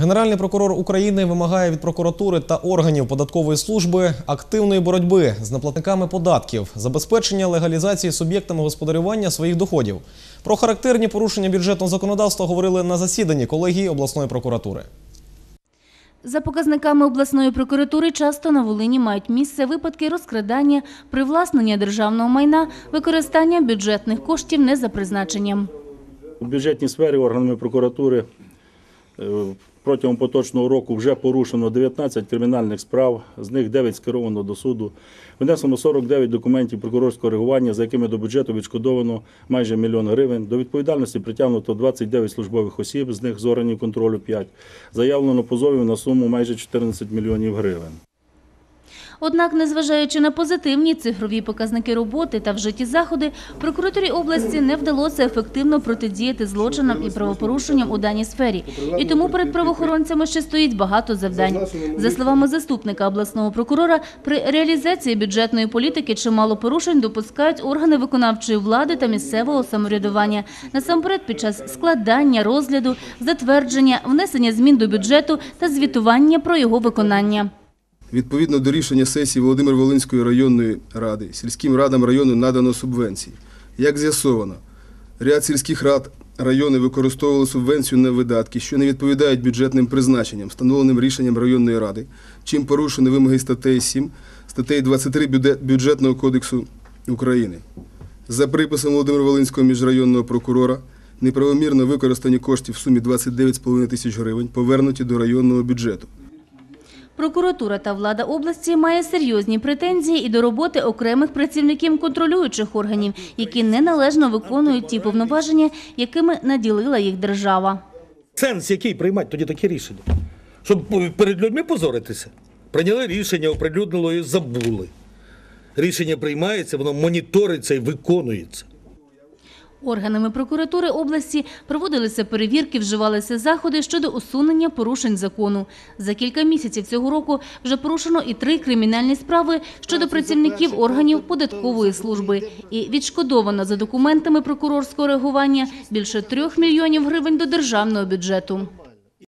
Генеральний прокурор України вимагає від прокуратури та органів податкової служби активної боротьби з неплатниками податків, забезпечення легалізації суб'єктами господарювання своїх доходів. Про характерні порушення бюджетного законодавства говорили на засіданні колегії обласної прокуратури. За показниками обласної прокуратури, часто на Волині мають місце випадки розкрадання, привласнення державного майна, використання бюджетних коштів не за призначенням. У бюджетній сфері органами прокуратури е, протягом поточного року вже порушено 19 кримінальних справ, з них 9 скеровано до суду. Внесено 49 документів прокурорського реагування, за якими до бюджету відшкодовано майже мільйон гривень. До відповідальності притягнуто 29 службових осіб, з них з органів контролю 5. Заявлено позовів на суму майже 14 мільйонів гривень. Однак, незважаючи на позитивні цифрові показники роботи та вжиті заходи, прокуратурі області не вдалося ефективно протидіяти злочинам і правопорушенням у даній сфері. І тому перед правоохоронцями ще стоїть багато завдань. За словами заступника обласного прокурора, при реалізації бюджетної політики чимало порушень допускають органи виконавчої влади та місцевого самоврядування. Насамперед, під час складання, розгляду, затвердження, внесення змін до бюджету та звітування про його виконання. Відповідно до рішення сесії Володимир-Волинської районної ради, сільським радам району надано субвенції. Як з'ясовано, ряд сільських рад райони використовували субвенцію на видатки, що не відповідають бюджетним призначенням, встановленим рішенням районної ради, чим порушені вимоги статей 7, статей 23 Бюджетного кодексу України. За приписом Володимир-Волинського міжрайонного прокурора, неправомірно використані кошти в сумі 29,5 тисяч гривень повернуті до районного бюджету. Прокуратура та влада області має серйозні претензії і до роботи окремих працівників контролюючих органів, які неналежно виконують ті повноваження, якими наділила їх держава. Сенс який приймати тоді такі рішення? Щоб перед людьми позоритися. Прийняли рішення, оприлюднило і забули. Рішення приймається, воно моніториться і виконується. Органами прокуратури області проводилися перевірки, вживалися заходи щодо усунення порушень закону. За кілька місяців цього року вже порушено і три кримінальні справи щодо працівників органів податкової служби. І відшкодовано за документами прокурорського реагування більше трьох мільйонів гривень до державного бюджету.